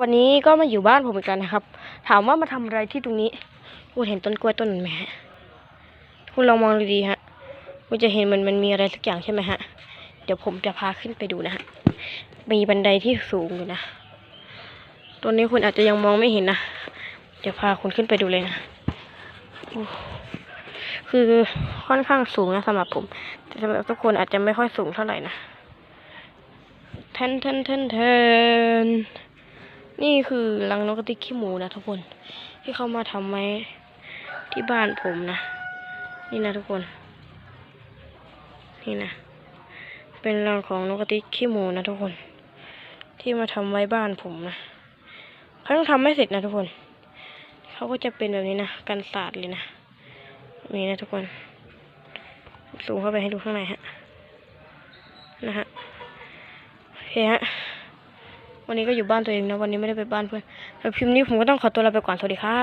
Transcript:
วันนี้ก็มาอยู่บ้านผมอีกแล้วนะครับ ถามว่ามาทำอะไรที่ตรงนี้คุณเห็นต้นกล้วยต้นนั้นไหมฮะคุณลองมองดีๆฮะคุณจะเห็นมันมันมีอะไรสักอย่างใช่ไหมฮะ เดี๋ยวผมจะพาขึ้นไปดูนะฮะ มีบันไดที่สูงอยู่นะตัวนี้คุณอาจจะยังมองไม่เห็นนะ เดี๋ยวพาคุณขึ้นไปดูเลยนะ คือค่อนข้างสูงนะสำหรับผม แต่สำหรับทุกคนอาจจะไม่ค่อยสูงเท่าไหร่นะเทนเทนเทนเทน นี่คือรังนกกระติกขี้หมูนะทุกคน ที่เขามาทำไว้ที่บ้านผมนะ นี่นะทุกคน นี่นะ เป็นรังของนกกระติกขี้หมูนะทุกคน ที่มาทำไว้บ้านผมนะเขาต้องทำไม่เสร็จนะทุกคน เขาก็จะเป็นแบบนี้นะกันศาสตร์เลยนะนี่นะทุกคนสูงเข้าไปให้ดูข้างในฮะนะฮะโอเคฮะ วันนี้ก็อยู่บ้านตัวเองนะ วันนี้ไม่ได้ไปบ้านเพื่อนแล้วพิมพ์นี้ผมก็ต้องขอตัวลาไปก่อน สวัสดีครับ